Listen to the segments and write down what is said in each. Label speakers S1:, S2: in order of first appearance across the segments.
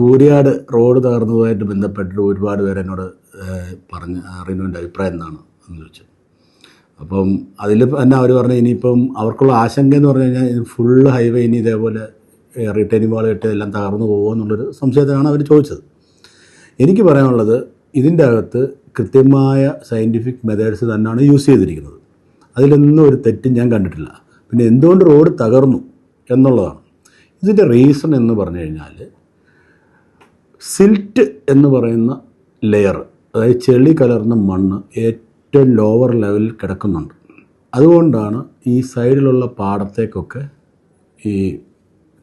S1: Kooriyad road തകർന്നതുമായിട്ട് ബന്ധപ്പെട്ടിട്ട് ഒരുപാട് പേര് എന്നോട് പറഞ്ഞ അറിയുന്നതിന്റെ അഭിപ്രായം എന്താണ് എന്ന് ചോദിച്ചു. അപ്പം അതിൽ തന്നെ അവർ പറഞ്ഞു ഇനിയിപ്പം അവർക്കുള്ള ആശങ്ക എന്ന് പറഞ്ഞു കഴിഞ്ഞാൽ ഫുള്ള് ഹൈവേ ഇനി ഇതേപോലെ റിട്ടേണിംഗ് വാൾ കെട്ടി എല്ലാം തകർന്നു പോകുമോ എന്നുള്ളൊരു സംശയത്തിലാണ് അവർ ചോദിച്ചത്. എനിക്ക് പറയാനുള്ളത് ഇതിന്റെ അകത്ത് കൃത്യമായ സയന്റിഫിക് മെത്തേഡ്സ് തന്നെയാണ് യൂസ് ചെയ്തിരിക്കുന്നത്. അതിലൊന്നും ഒരു തെറ്റും ഞാൻ കണ്ടിട്ടില്ല. പിന്നെ എന്തുകൊണ്ട് റോഡ് തകർന്നു എന്നുള്ളതാണ്. ഇതിന്റെ റീസൺ എന്ന് പറഞ്ഞു കഴിഞ്ഞാൽ സിൽറ്റ് എന്ന് പറയുന്ന ലെയർ അതായത് ചെളി കലർന്ന മണ്ണ് ഏറ്റവും ലോവർ ലെവലിൽ കിടക്കുന്നുണ്ട്. അതുകൊണ്ടാണ് ഈ സൈഡിലുള്ള പാടത്തേക്കൊക്കെ ഈ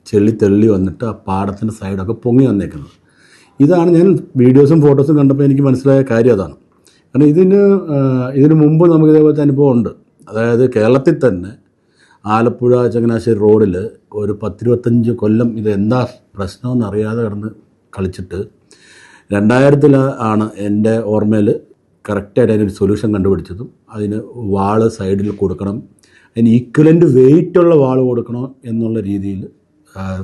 S1: ചെളി തെള്ളി വന്നിട്ട് ആ പാടത്തിന്റെ സൈഡൊക്കെ പൊങ്ങി വന്നേക്കുന്നത്. ഇതാണ് ഞാൻ വീഡിയോസും ഫോട്ടോസും കണ്ടപ്പോൾ എനിക്ക് മനസ്സിലായ കാര്യം അതാണ്. കാരണം ഇതിന് ഇതിന് മുമ്പ് നമുക്ക് ഇതേപോലത്തെ അനുഭവം ഉണ്ട്. അതായത് കേരളത്തിൽ തന്നെ ആലപ്പുഴ ചങ്ങനാശ്ശേരി റോഡിൽ ഒരു പത്തിരുപത്തഞ്ച് കൊല്ലം ഇത് എന്താ പ്രശ്നമെന്ന് അറിയാതെ കിടന്ന് കളിച്ചിട്ട് രണ്ടായിരത്തിൽ ആണ് എന്റെ ഓർമ്മയിൽ കറക്റ്റായിട്ട് അതിനൊരു സൊല്യൂഷൻ കണ്ടുപിടിച്ചതും അതിന് വാൾ സൈഡിൽ കൊടുക്കണം അതിന് ഈക്വലന്റ് വെയിറ്റുള്ള വാൾ കൊടുക്കണം എന്നുള്ള രീതിയിൽ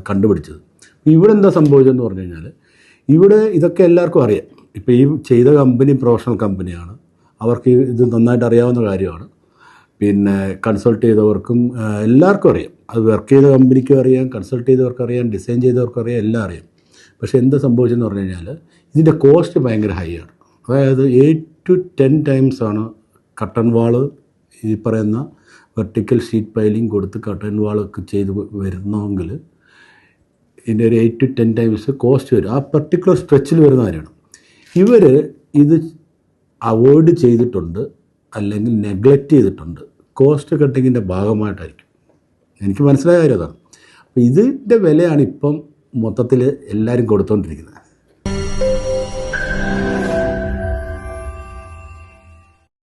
S1: കണ്ടുപിടിച്ചത്. ഇവിടെ എന്താ സംഭവിച്ചതെന്ന് പറഞ്ഞു കഴിഞ്ഞാൽ ഇവിടെ ഇതൊക്കെ എല്ലാവർക്കും അറിയാം. ഇപ്പോൾ ഈ ചെയ്ത കമ്പനി പ്രൊഫഷണൽ കമ്പനിയാണ് അവർക്ക് ഇത് നന്നായിട്ട് അറിയാവുന്ന കാര്യമാണ്. പിന്നെ കൺസൾട്ട് ചെയ്തവർക്കും എല്ലാവർക്കും അറിയാം. അത് വർക്ക് ചെയ്ത കമ്പനിക്കും അറിയാം കൺസൾട്ട് ചെയ്തവർക്കറിയാം ഡിസൈൻ ചെയ്തവർക്കറിയാം എല്ലാം അറിയാം. പക്ഷേ എന്താ സംഭവിച്ചതെന്ന് പറഞ്ഞു കഴിഞ്ഞാൽ ഇതിന്റെ കോസ്റ്റ് ഭയങ്കര ഹൈ ആണ് അതായത് എയ്റ്റ് ടു ടെൻ ടൈംസ് ആണ് കട്ടൺ വാൾ ഈ പറയുന്ന വെർട്ടിക്കൽ ഷീറ്റ് പൈലിംഗ് കൊടുത്ത് കട്ടൺ വാളൊക്കെ ചെയ്ത് വരുന്നെങ്കിൽ ഇതിന്റെ ഒരു eight to ten times cost വരും. ആ പെർട്ടിക്കുലർ സ്ട്രെച്ചിൽ വരുന്ന കാര്യമാണ്. ഇവർ ഇത് അവോയ്ഡ് ചെയ്തിട്ടുണ്ട് അല്ലെങ്കിൽ നെഗ്ലക്റ്റ് ചെയ്തിട്ടുണ്ട്. കോസ്റ്റ് കട്ടിങ്ങിന്റെ ഭാഗമായിട്ടായിരിക്കും. എനിക്ക് മനസ്സിലായ കാര്യം അതാണ്. അപ്പോൾ ഇതിന്റെ വിലയാണ് ഇപ്പം മൊത്തത്തിൽ എല്ലാവരും കൊടുത്തുകൊണ്ടിരിക്കുന്നത്